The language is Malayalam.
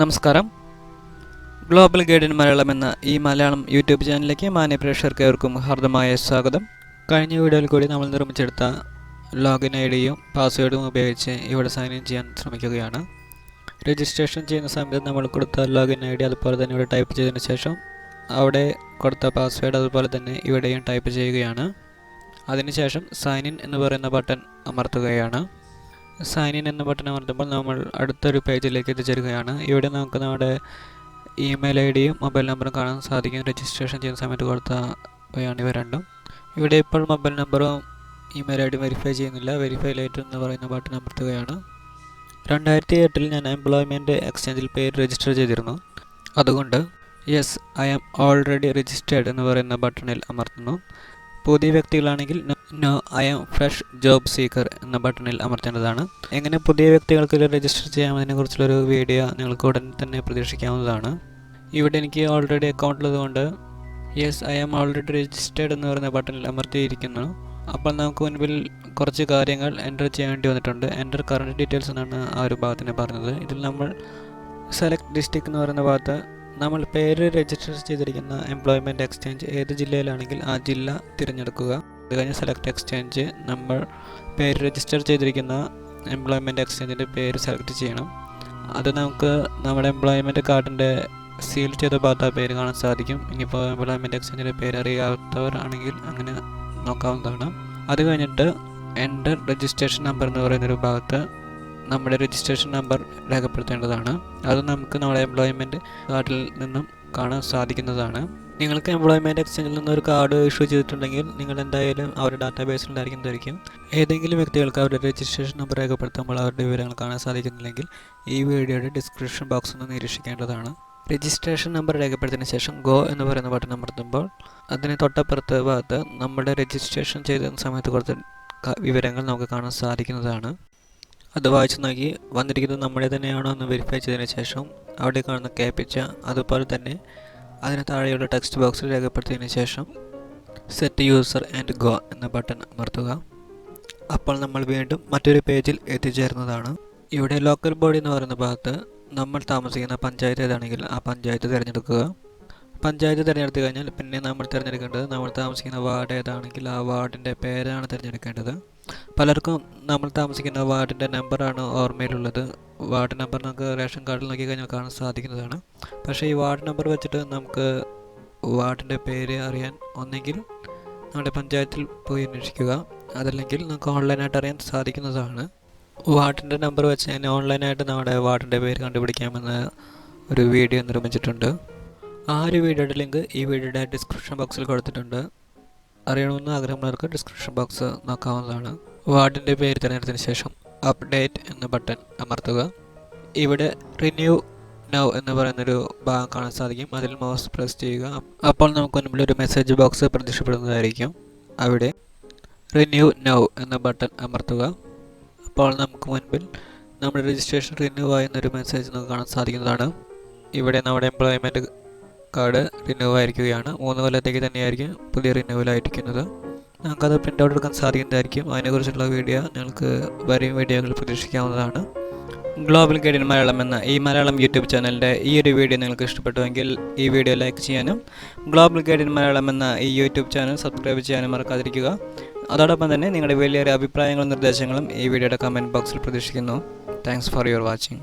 നമസ്കാരം. ഗ്ലോബൽ ഗൈഡൻ മലയാളം എന്ന ഈ മലയാളം യൂട്യൂബ് ചാനലിലേക്ക് മാന്യ പ്രേക്ഷകർക്ക് ഏവർക്കും ഹാർദമായ സ്വാഗതം. കഴിഞ്ഞ വീഡിയോയിൽ കൂടി നമ്മൾ നിർമ്മിച്ചെടുത്ത ലോഗിൻ ഐ ഡിയും പാസ്വേഡും ഉപയോഗിച്ച് ഇവിടെ സൈൻ ഇൻ ചെയ്യാൻ ശ്രമിക്കുകയാണ്. രജിസ്ട്രേഷൻ ചെയ്യുന്ന സമയത്ത് നമ്മൾ കൊടുത്ത ലോഗിൻ ഐ ഡി അതുപോലെ തന്നെ ഇവിടെ ടൈപ്പ് ചെയ്തതിന് ശേഷം അവിടെ കൊടുത്ത പാസ്വേഡ് അതുപോലെ തന്നെ ഇവിടെയും ടൈപ്പ് ചെയ്യുകയാണ്. അതിനുശേഷം സൈൻ ഇൻ എന്ന് പറയുന്ന ബട്ടൺ അമർത്തുകയാണ്. സൈൻ ഇൻ എന്ന ബട്ടൺ അമർത്തുമ്പോൾ നമ്മൾ അടുത്തൊരു പേജിലേക്ക് എത്തിച്ചേരുകയാണ് ഇവിടെ നമുക്ക് നമ്മുടെ ഇമെയിൽ ഐ ഡിയും മൊബൈൽ നമ്പറും കാണാൻ സാധിക്കും. രജിസ്ട്രേഷൻ ചെയ്യുന്ന സമയത്ത് കൊടുത്തവയാണ് ഇവ രണ്ടും. ഇവിടെ ഇപ്പോൾ മൊബൈൽ നമ്പറും ഇമെയിൽ ഐ ഡി വെരിഫൈ ചെയ്യുന്നില്ല. വെരിഫൈ ലൈറ്റ് എന്ന് പറയുന്ന ബട്ടൺ അമർത്തുകയാണ്. രണ്ടായിരത്തി എട്ടിൽ ഞാൻ എംപ്ലോയ്മെന്റ് എക്സ്ചേഞ്ചിൽ പേര് രജിസ്റ്റർ ചെയ്തിരുന്നു. അതുകൊണ്ട് yes I am already registered എന്ന് പറയുന്ന ബട്ടണിൽ അമർത്തുന്നു. പുതിയ വ്യക്തികളാണെങ്കിൽ no I am fresh job seeker എന്ന ബട്ടണിൽ അമർത്തേണ്ടതാണ്. എങ്ങനെ പുതിയ വ്യക്തികൾക്ക് രജിസ്റ്റർ ചെയ്യാമെന്നതിനെ കുറിച്ചുള്ളൊരു വീഡിയോ നിങ്ങൾക്ക് ഉടൻ തന്നെ പ്രതീക്ഷിക്കാവുന്നതാണ്. ഇവിടെ എനിക്ക് ഓൾറെഡി അക്കൗണ്ട് ഉള്ളതുകൊണ്ട് yes I am already registered എന്ന് പറയുന്ന ബട്ടണിൽ അമർത്തിയിരിക്കുന്നു. അപ്പോൾ നമുക്ക് മുൻപിൽ കുറച്ച് കാര്യങ്ങൾ എന്റർ ചെയ്യേണ്ടി വന്നിട്ടുണ്ട്. എന്റർ കറണ്ട് ഡീറ്റെയിൽസ് എന്നാണ് ആ ഒരു ഭാഗത്തിന് പറഞ്ഞത്. ഇതിൽ നമ്മൾ സെലക്ട് ഡിസ്ട്രിക്ട് എന്ന് പറയുന്ന ഭാഗത്ത് നമ്മൾ പേര് രജിസ്റ്റർ ചെയ്തിരിക്കുന്ന എംപ്ലോയ്മെന്റ് എക്സ്ചേഞ്ച് ഏത് ജില്ലയിലാണെങ്കിൽ ആ ജില്ല തിരഞ്ഞെടുക്കുക. അത് കഴിഞ്ഞ് സെലക്ട് എക്സ്ചേഞ്ച് നമ്മൾ പേര് രജിസ്റ്റർ ചെയ്തിരിക്കുന്ന എംപ്ലോയ്മെന്റ് എക്സ്ചേഞ്ചിന്റെ പേര് സെലക്ട് ചെയ്യണം. അത് നമുക്ക് നമ്മുടെ എംപ്ലോയ്മെന്റ് കാർഡിന്റെ സീൽ ചെയ്ത ഭാഗത്ത് പേര് കാണാൻ സാധിക്കും. ഇനിയിപ്പോൾ എംപ്ലോയ്മെന്റ് എക്സ്ചേഞ്ചിന്റെ പേര് അറിയാത്തവരാണെങ്കിൽ അങ്ങനെ നോക്കാവുന്നതാണ്. അത് കഴിഞ്ഞിട്ട് എന്റെ രജിസ്ട്രേഷൻ നമ്പർ എന്ന് പറയുന്നൊരു ഭാഗത്ത് നമ്മുടെ രജിസ്ട്രേഷൻ നമ്പർ രേഖപ്പെടുത്തേണ്ടതാണ്. അത് നമുക്ക് നമ്മുടെ എംപ്ലോയ്മെന്റ് കാർഡിൽ നിന്നും കാണാൻ സാധിക്കുന്നതാണ്. നിങ്ങൾക്ക് എംപ്ലോയ്മെന്റ് എക്സ്ചേഞ്ചിൽ നിന്ന് ഒരു കാർഡ് ഇഷ്യൂ ചെയ്തിട്ടുണ്ടെങ്കിൽ നിങ്ങൾ എന്തായാലും അവരുടെ ഡാറ്റാബേസിൽ ഉണ്ടായിരിക്കുന്നതായിരിക്കും ഏതെങ്കിലും വ്യക്തികൾക്ക് അവരുടെ രജിസ്ട്രേഷൻ നമ്പർ രേഖപ്പെടുത്തുമ്പോൾ അവരുടെ വിവരങ്ങൾ കാണാൻ സാധിക്കുന്നില്ലെങ്കിൽ ഈ വീഡിയോയുടെ ഡിസ്ക്രിപ്ഷൻ ബോക്സ് ഒന്ന് നിരീക്ഷിക്കേണ്ടതാണ്. രജിസ്ട്രേഷൻ നമ്പർ രേഖപ്പെടുത്തിയതിന് ശേഷം ഗോ എന്ന് പറയുന്ന ബട്ടൺ അമർത്തുമ്പോൾ അതിന് തൊട്ടപ്പുറത്ത് ഭാഗത്ത് നമ്മുടെ രജിസ്ട്രേഷൻ ചെയ്ത സമയത്ത് കൊടുത്ത വിവരങ്ങൾ നമുക്ക് കാണാൻ സാധിക്കുന്നതാണ്. അത് വായിച്ചു നോക്കി. വന്നിരിക്കുന്നത് നമ്മുടെ തന്നെയാണോ എന്ന് വെരിഫൈ ചെയ്തതിന് ശേഷം അവിടെ കാണുന്ന ക്യാപിച്ച അതുപോലെ തന്നെ അതിന് താഴെയുള്ള ടെക്സ്റ്റ് ബോക്സിൽ രേഖപ്പെടുത്തിയതിന് ശേഷം സെറ്റ് യൂസർ ആൻഡ് ഗോ എന്ന ബട്ടൺ അമർത്തുക. അപ്പോൾ നമ്മൾ വീണ്ടും മറ്റൊരു പേജിൽ എത്തിച്ചേരുന്നതാണ് ഇവിടെ ലോക്കൽ ബോഡി എന്ന് പറയുന്ന ഭാഗത്ത് നമ്മൾ താമസിക്കുന്ന പഞ്ചായത്ത് ഏതാണെങ്കിൽ ആ പഞ്ചായത്ത് തിരഞ്ഞെടുക്കുക. പഞ്ചായത്ത് തിരഞ്ഞെടുത്തു കഴിഞ്ഞാൽ പിന്നെ നമ്മൾ തിരഞ്ഞെടുക്കേണ്ടത് നമ്മൾ താമസിക്കുന്ന വാർഡ് ഏതാണെങ്കിൽ ആ വാർഡിന്റെ പേരാണ് തിരഞ്ഞെടുക്കേണ്ടത്. പലർക്കും നമ്മൾ താമസിക്കുന്ന വാർഡിന്റെ നമ്പറാണ് ഓർമ്മയിലുള്ളത്. വാർഡ് നമ്പർ നമുക്ക് റേഷൻ കാർഡിൽ നോക്കി കഴിഞ്ഞാൽ കാണാൻ സാധിക്കുന്നതാണ്. പക്ഷേ ഈ വാർഡ് നമ്പർ വെച്ചിട്ട് നമുക്ക് വാർഡിന്റെ പേര് അറിയാൻ ഒന്നെങ്കിൽ നമ്മുടെ പഞ്ചായത്തിൽ പോയി അന്വേഷിക്കുക. അതല്ലെങ്കിൽ നമുക്ക് ഓൺലൈനായിട്ട് അറിയാൻ സാധിക്കുന്നതാണ്. വാർഡിന്റെ നമ്പർ വെച്ച് തന്നെ ഓൺലൈനായിട്ട് നമ്മുടെ വാർഡിന്റെ പേര് കണ്ടുപിടിക്കാമെന്ന് ഒരു വീഡിയോ നിർമ്മിച്ചിട്ടുണ്ട്. ആ ഒരു വീഡിയോയുടെ ലിങ്ക് ഈ വീഡിയോയുടെ ഡിസ്ക്രിപ്ഷൻ ബോക്സിൽ കൊടുത്തിട്ടുണ്ട്. അറിയണമെന്ന് ആഗ്രഹമുള്ളവർക്ക് ഡിസ്ക്രിപ്ഷൻ ബോക്സ് നോക്കാവുന്നതാണ്. വാർഡിന്റെ പേര് തിരഞ്ഞെടുത്തതിന് ശേഷം അപ്ഡേറ്റ് എന്ന ബട്ടൺ അമർത്തുക. ഇവിടെ റിന്യൂ നൗ എന്ന് പറയുന്നൊരു ഭാഗം കാണാൻ സാധിക്കും. അതിൽ മൗസ് പ്രസ് ചെയ്യുക. അപ്പോൾ നമുക്ക് മുന്നിൽ ഒരു മെസ്സേജ് ബോക്സ് പ്രത്യക്ഷപ്പെടുന്നതായിരിക്കും. അവിടെ റിന്യൂ നൗ എന്ന ബട്ടൺ അമർത്തുക. അപ്പോൾ നമുക്ക് മുൻപിൽ നമ്മുടെ രജിസ്ട്രേഷൻ റിന്യൂ ആയെന്നൊരു മെസ്സേജ് നമുക്ക് കാണാൻ സാധിക്കുന്നതാണ്. ഇവിടെ നമ്മുടെ എംപ്ലോയ്മെന്റ് കാർഡ് റിന്യൂ ആയിരിക്കുകയാണ്. മൂന്ന് കൊല്ലത്തേക്ക് തന്നെയായിരിക്കും പുതിയ റിന്യൂവൽ ആയിരിക്കുന്നത് നമുക്കത് പ്രിന്റ് ഔട്ട് എടുക്കാൻ സാധിക്കുന്നതായിരിക്കും. അതിനെക്കുറിച്ചുള്ള വീഡിയോ നിങ്ങൾക്ക് വരും വീഡിയോകൾ പ്രതീക്ഷിക്കാവുന്നതാണ്. ഗ്ലോബൽ ഗൈഡിൻ മലയാളം എന്ന ഈ മലയാളം യൂട്യൂബ് ചാനലിന്റെ ഈ ഒരു വീഡിയോ നിങ്ങൾക്ക് ഇഷ്ടപ്പെട്ടുവെങ്കിൽ ഈ വീഡിയോ ലൈക്ക് ചെയ്യാനും ഗ്ലോബൽ ഗൈഡിൻ മലയാളം എന്ന ഈ യൂട്യൂബ് ചാനൽ സബ്സ്ക്രൈബ് ചെയ്യാനും മറക്കാതിരിക്കുക. അതോടൊപ്പം തന്നെ നിങ്ങളുടെ വലിയൊരു അഭിപ്രായങ്ങളും നിർദ്ദേശങ്ങളും ഈ വീഡിയോയുടെ കമന്റ് ബോക്സിൽ പ്രതീക്ഷിക്കുന്നു. Thanks for your watching